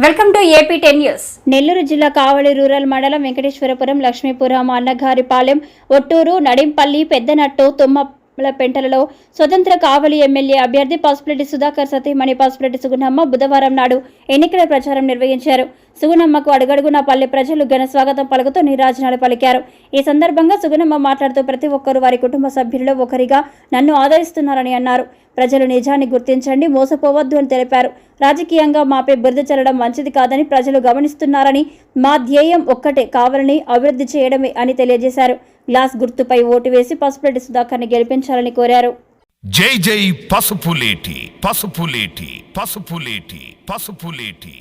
Welcome to AP ten news Nellore జిల్లా Kavali rural మండలం వెంకటేశ్వరపురం లక్ష్మీపురం అన్నగారిపాలెం ఒట్టూరు నడింపల్లి పెద్దనట్టు తుమ్మ పెంటలలో స్వతంత్ర కావలి ఎమ్మెల్యే అభ్యర్థి పసుపులెడ్డి సుధాకర్ సతీమణి పసుపులెడ్డి సుగుణమ్మ బుధవారం నాడు ఎన్నికల ప్రచారం నిర్వహించారు. సుగుణమ్మకు అడుగడుగున పల్లె ప్రజలు ఘన స్వాగతం పలుకుతూ నీరాజనాలు పలికారు. ఈ సందర్భంగా సుగుణమ్మ మాట్లాడుతూ ప్రతి ఒక్కరూ వారి కుటుంబ సభ్యులలో ఒకరిగా నన్ను ఆదరిస్తున్నారని అన్నారు. ప్రజలు నిజాన్ని గుర్తించండి మోసపోవద్దు అని తెలిపారు. రాజకీయంగా మాపై బురద చల్లడం మంచిది కాదని ప్రజలు గమనిస్తున్నారని మా ధ్యేయం ఒక్కటే కావాలని అభివృద్ధి చేయడమే అని తెలియజేశారు. గ్లాస్ గుర్తుపై ఓటు వేసి పసుపులేటి సుధాకర్ని గెలిపించాలని కోరారు. జై జై పసుపులేటి పసుపులేటి పసుపులేటి పసుపులేటి.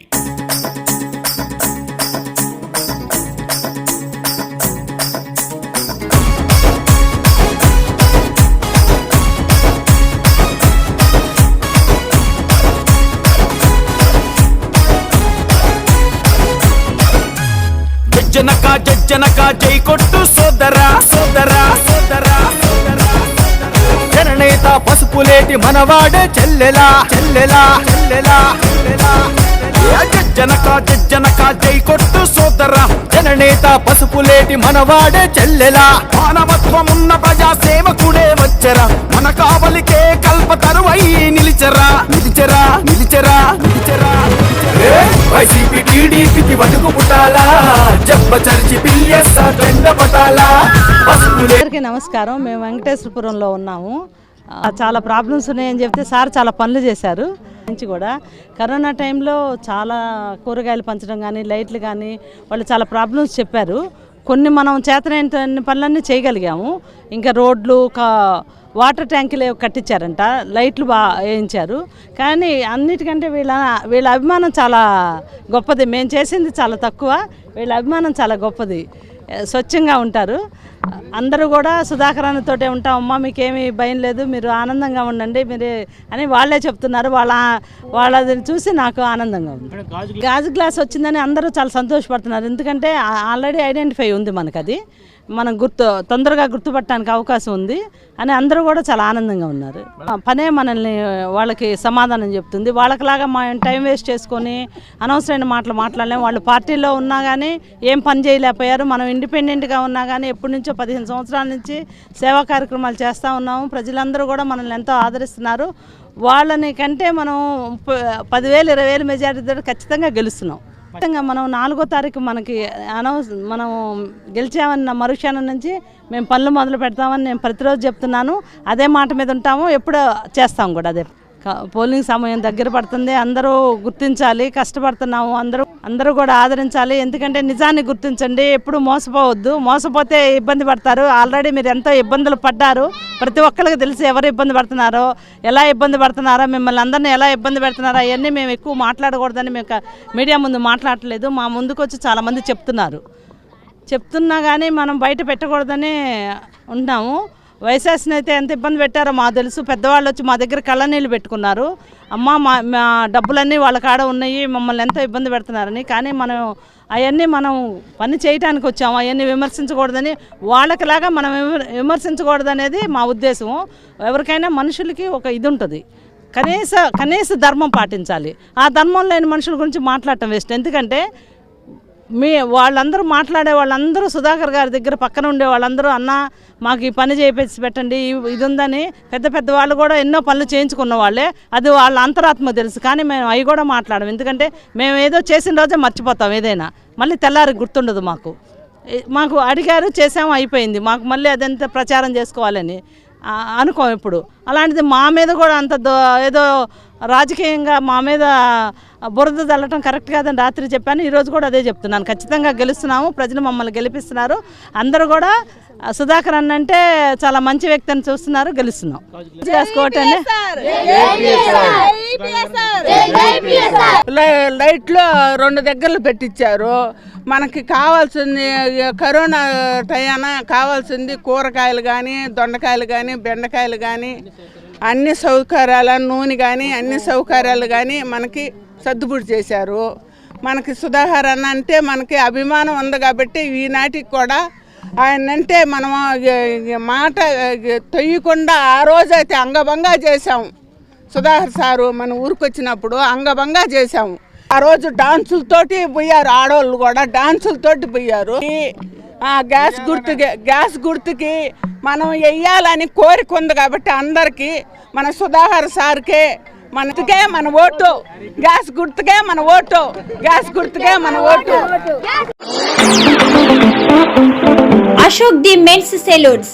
జజ్జనక జజ్జనక జై కొట్టు సోదరా సోదరా సోదరా సోదరా. జననేత పసుపులేటి మనవాడే చెల్లెలా చెల్లెలా చెల్లెలా చెల్లెలా. ఏ జజ్జనక జజ్జనక జై కొట్టు సోదరా. జననేత పసుపులేటి మనవాడే చెల్లెలా. మానవత్వమున్న ప్రజా సేవకుడే వచ్చరా. మన కావలికే కల్ప తరువై నిలిచరా. నిలిచరా నిలిచరా నిలిచరా ఏ వైసీపీ టీడీపీకి వణుకు పుట్టాలా? జబ్బ చరిచి పిఎస్ఆర్ పటాలా పసుపులే అందరికీ నమస్కారం. మేము వెంకటేశ్వరపురంలో ఉన్నాము. చాలా ప్రాబ్లమ్స్ ఉన్నాయని చెప్తే సార్ చాలా పనులు చేశారు. నుంచి కూడా. కరోనా టైంలో చాలా కూరగాయలు పంచడం కానీ లైట్లు కానీ వాళ్ళు చాలా ప్రాబ్లమ్స్ చెప్పారు. కొన్ని మనం చేతనైన పనులన్నీ చేయగలిగాము. ఇంకా రోడ్లు కా వాటర్ ట్యాంకులు కట్టించారంట. లైట్లు బాగా వేయించారు. కానీ అన్నిటికంటే వీళ్ళ వీళ్ళ అభిమానం చాలా గొప్పది. మేము చేసింది చాలా తక్కువ. వీళ్ళ అభిమానం చాలా గొప్పది. స్వచ్ఛంగా ఉంటారు. అందరూ కూడా సుధాకర్ అన్నతోటే ఉంటాం. అమ్మ మీకేమీ భయం లేదు మీరు ఆనందంగా ఉండండి మీరు అని వాళ్ళే చెప్తున్నారు. వాళ్ళ వాళ్ళది చూసి నాకు ఆనందంగా ఉంది. గాజు గ్లాస్ వచ్చిందని అందరూ చాలా సంతోషపడుతున్నారు. ఎందుకంటే ఆల్రెడీ ఐడెంటిఫై ఉంది మనకు అది మనం గుర్తు తొందరగా గుర్తుపట్టడానికి అవకాశం ఉంది అని అందరూ కూడా చాలా ఆనందంగా ఉన్నారు. పనే మనల్ని వాళ్ళకి సమాధానం చెప్తుంది. వాళ్ళకిలాగా మా టైం వేస్ట్ చేసుకొని అనవసరమైన మాటలు మాట్లాడలేము. వాళ్ళు పార్టీలో ఉన్నా కానీ ఏం పని చేయలేకపోయారు. మనం ఇండిపెండెంట్గా ఉన్నా కానీ ఎప్పటి నుంచో పదిహేను సంవత్సరాల నుంచి సేవా కార్యక్రమాలు చేస్తూ ఉన్నాము. ప్రజలందరూ కూడా మనల్ని ఎంతో ఆదరిస్తున్నారు. వాళ్ళని కంటే మనం ప- పదివేలు ఇరవై వేలు మెజారిటీ ఖచ్చితంగా గెలుస్తున్నాం. ఖచ్చితంగా మనం నాలుగో తారీఖు మనకి అనౌన్స్ మనం గెలిచామన్న మరుక్షణం నుంచి మేము పనులు మొదలు పెడతామని నేను ప్రతిరోజు చెప్తున్నాను. అదే మాట మీద ఉంటాము. ఎప్పుడు చేస్తాం కూడా అదే. పోలింగ్ సమయం దగ్గర పడుతుంది. అందరూ గుర్తించాలి కష్టపడుతున్నాము. అందరూ అందరూ కూడా ఆదరించాలి. ఎందుకంటే నిజాన్ని గుర్తించండి. ఎప్పుడు మోసపోవద్దు. మోసపోతే ఇబ్బంది పడతారు. ఆల్రెడీ మీరు ఎంతో ఇబ్బందులు పడ్డారు. ప్రతి ఒక్కరికి తెలిసి ఎవరు ఇబ్బంది పడుతున్నారో ఎలా ఇబ్బంది పడుతున్నారో మిమ్మల్ని అందరినీ ఎలా ఇబ్బంది పెడుతున్నారో అవన్నీ మేము ఎక్కువ మాట్లాడకూడదని మేము మీడియా ముందు మాట్లాడట్లేదు మా ముందుకు వచ్చి చాలామంది చెప్తున్నారు. చెప్తున్నా కానీ మనం బయట పెట్టకూడదని ఉన్నాము. వైశాస్ని అయితే ఎంత ఇబ్బంది పెట్టారో మాకు తెలుసు. పెద్దవాళ్ళు వచ్చి మా దగ్గర కళ్ళనీళ్ళు పెట్టుకున్నారు. అమ్మ మా మా డబ్బులన్నీ వాళ్ళ కాడ ఉన్నాయి మమ్మల్ని ఎంతో ఇబ్బంది పెడుతున్నారని. కానీ మనం అవన్నీ మనం పని చేయటానికి వచ్చాము. అవన్నీ విమర్శించకూడదని వాళ్ళకిలాగా మనం విమర్- విమర్శించకూడదనేది మా ఉద్దేశం. ఎవరికైనా మనుషులకి ఒక ఇది ఉంటుంది కనీస కనీస ధర్మం పాటించాలి. ఆ ధర్మం లేని మనుషుల గురించి మాట్లాడటం వేస్ట్. ఎందుకంటే మీ వాళ్ళందరూ మాట్లాడే వాళ్ళందరూ సుధాకర్ గారి దగ్గర పక్కన ఉండే వాళ్ళందరూ అన్న మాకు ఈ పని చేయించి పెట్టండి ఇది ఉందని పెద్ద పెద్ద వాళ్ళు కూడా ఎన్నో పనులు చేయించుకున్న వాళ్ళే. అది వాళ్ళ అంతరాత్మ తెలుసు. కానీ మేము అవి కూడా మాట్లాడము. ఎందుకంటే మేము ఏదో చేసిన రోజే మర్చిపోతాం ఏదైనా. మళ్ళీ తెల్లారి గుర్తుండదు మాకు. మాకు అడిగారు చేసాము అయిపోయింది. మాకు మళ్ళీ అదంతా ప్రచారం చేసుకోవాలని. అనుకోం ఇప్పుడు. అలాంటిది మా మీద కూడా అంత దో- ఏదో రాజకీయంగా మా మీద బురద చల్లటం కరెక్ట్ కాదని రాత్రి చెప్పాను. ఈరోజు కూడా అదే చెప్తున్నాను. ఖచ్చితంగా గెలుస్తున్నాము ప్రజలు మమ్మల్ని గెలిపిస్తున్నారు. అందరూ కూడా సుధాకర్ అన్న అంటే చాలా మంచి వ్యక్తి అని చూస్తున్నారు గెలుస్తున్నాం. చేసుకోవటండి లైట్లో రెండు దగ్గరలు పెట్టించారు మనకి కావాల్సింది కరోనా టయాన కావాల్సింది కూరగాయలు కానీ దొండకాయలు కానీ బెండకాయలు కానీ అన్ని సౌకర్యాలు నూనె కానీ అన్ని సౌకర్యాలు కానీ మనకి సర్దుబుడి చేశారు. మనకి సుధాకర్ అన్న అంటే మనకి అభిమానం ఉంది కాబట్టి ఈనాటికి కూడా ఆయన అంటే మనం మాట తొయ్యకుండా ఆ రోజైతే అంగభంగా చేశాం. సుధాకర్ సారు మన ఊరికి వచ్చినప్పుడు అంగభంగా చేశాము. ఆ రోజు డాన్సులతోటి పోయారు ఆడవాళ్ళు కూడా డాన్సులతోటి పోయారు. ఆ గ్యాస్ గుర్తు గ్యాస్ గుర్తుకి మనం వెయ్యాలని కోరిక ఉంది కాబట్టి అందరికీ మన సుధాకర్ సార్కే మనకే మన ఓటు. గ్యాస్ గుర్తుకే మన ఓటు. గ్యాస్ గుర్తుకే మన vote. Ashok the men's saloons